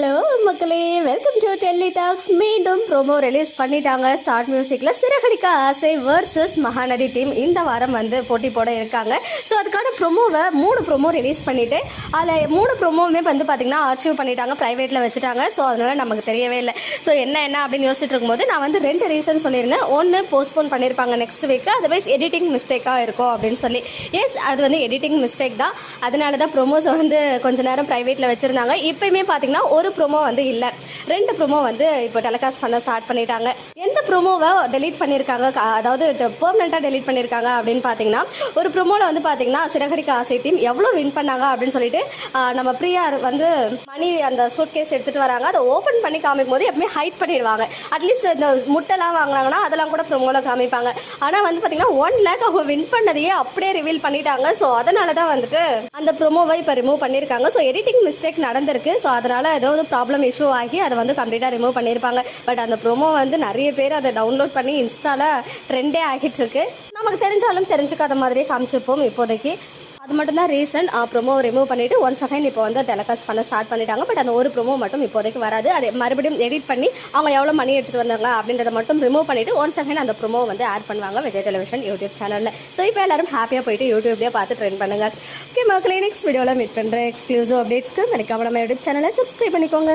Hello மக்களே. Welcome to Delhi tax மீண்டும் promo release பண்ணிட்டாங்க. ஸ்டார்ட் மியூசிக்கில் சிறகடிக்க ஆசை வர்சஸ் மகாநதி டீம் இந்த வாரம் வந்து போட்டி போட இருக்காங்க. ஸோ அதுக்கான ப்ரொமோவை மூணு ப்ரொமோ ரிலீஸ் பண்ணிவிட்டு அதில் மூணு ப்ரொமோவுமே வந்து பார்த்திங்கன்னா ஆர்ச்சிவ் பண்ணிட்டாங்க ப்ரைவேட்டில் வச்சுட்டாங்க. ஸோ அதனால் நமக்கு தெரியவே இல்லை. ஸோ என்ன என்ன அப்படின்னு யோசிச்சுட்டு இருக்கும்போது நான் வந்து ரெண்டு ரீசன் சொல்லியிருந்தேன். ஒன்று போஸ்ட்போன் பண்ணியிருப்பாங்க நெக்ஸ்ட் வீக் அதர்வைஸ் எடிட்டிங் மிஸ்டேக்காக இருக்கும் அப்படின்னு சொல்லி. எஸ் அது வந்து எடிட்டிங் மிஸ்டேக் தான். அதனால தான் ப்ரோமோஸை வந்து கொஞ்ச நேரம் ப்ரைவேட்டில் வச்சுருந்தாங்க. இப்போயுமே பார்த்தீங்கன்னா ஒரு ப்ரோமோ வந்து இல்லை. ரெண்டு ப்ரோமோ வந்து இப்போ டெலிகாஸ்ட் பண்ண ஸ்டார்ட் பண்ணிட்டாங்க. எந்த ப்ரோமோவை டெலீட் பண்ணியிருக்காங்க அதாவது பெர்மனெண்ட்டாக டெலீட் பண்ணியிருக்காங்க அப்படின்னு பார்த்தீங்கன்னா ஒரு ப்ரோமோவில் வந்து பார்த்தீங்கன்னா சிறகடிக்க ஆசை டீம் எவ்வளோ வின் பண்ணாங்க அப்படின்னு சொல்லிட்டு நம்ம பிரியா வந்து மணி அந்த சூட் கேஸ் எடுத்துகிட்டு வராங்க. அதை ஓப்பன் பண்ணி காமிக்கும் போது எப்பவுமே ஹைட் பண்ணிடுவாங்க. அட்லீஸ்ட் இந்த முட்டைலாம் வாங்கினாங்கன்னா அதெல்லாம் கூட ப்ரோமோவில் காமிப்பாங்க. ஆனால் வந்து பார்த்தீங்கன்னா ஒன் லேக் அவங்க வின் பண்ணதையே அப்படியே ரிவீல் பண்ணிட்டாங்க. ஸோ அதனால தான் வந்துட்டு அந்த ப்ரோமோவை இப்போ ரிமூவ் பண்ணியிருக்காங்க ஸோ எடிட்டிங் மிஸ்டேக் நடந்திருக்கு. ஸோ அதனால ஏதோ ப்ராப்ளம் இஷ்யூ ஆகி அதை வந்து கம்ப்ளீட்டாக ரிமூவ் பண்ணியிருப்பாங்க பட் அந்த ப்ரோமோ வந்து நிறைய பேர் அதை டவுன்லோட் பண்ணி இன்ஸ்டால ட்ரெண்டே ஆகிட்டு இருக்கு நமக்கு தெரிஞ்சாலும் தெரிஞ்சுக்காத மாதிரியே காமிச்சிருப்போம் இப்போதைக்கு. அது மட்டும் தான் ரீசன் ப்ரோமோ ரிமூவ் பண்ணிட்டு ஒன்ஸ் அகைன் இப்போ வந்து டெலகாஸ்ட் பண்ண ஸ்டார்ட் பண்ணிட்டாங்க. பட் அந்த ஒரு ப்ரோமோ மட்டும் இப்போதைக்கு வராது. அதை மறுபடியும் எடிட் பண்ணி அவங்க எவ்வளோ மணி எடுத்துட்டு வந்தாங்க அப்படின்றத மட்டும் ரிமூவ் பண்ணிட்டு ஒன்ஸ் அகைன் அந்த ப்ரொமோ வந்து ஆட் பண்ணுவாங்க விஜய் டெலிவிஷன் யூடியூப் சேனலில் ஸோ இப்போ எல்லாரும் ஹாப்பியாக போயிட்டு யூடியூப்லேயே பார்த்து ட்ரெயின் பண்ணுங்க. ஓகே மக்களே நெக்ஸ்ட் வீடியோவில் மீட் பண்ணுறேன் எக்ஸ்க்ளூசிவ் அப்டேட்ஸ்க்கு மறக்காம நம்ம யூடியூப் சேனலை சப்ஸ்கிரைப் பண்ணிக்கோங்க.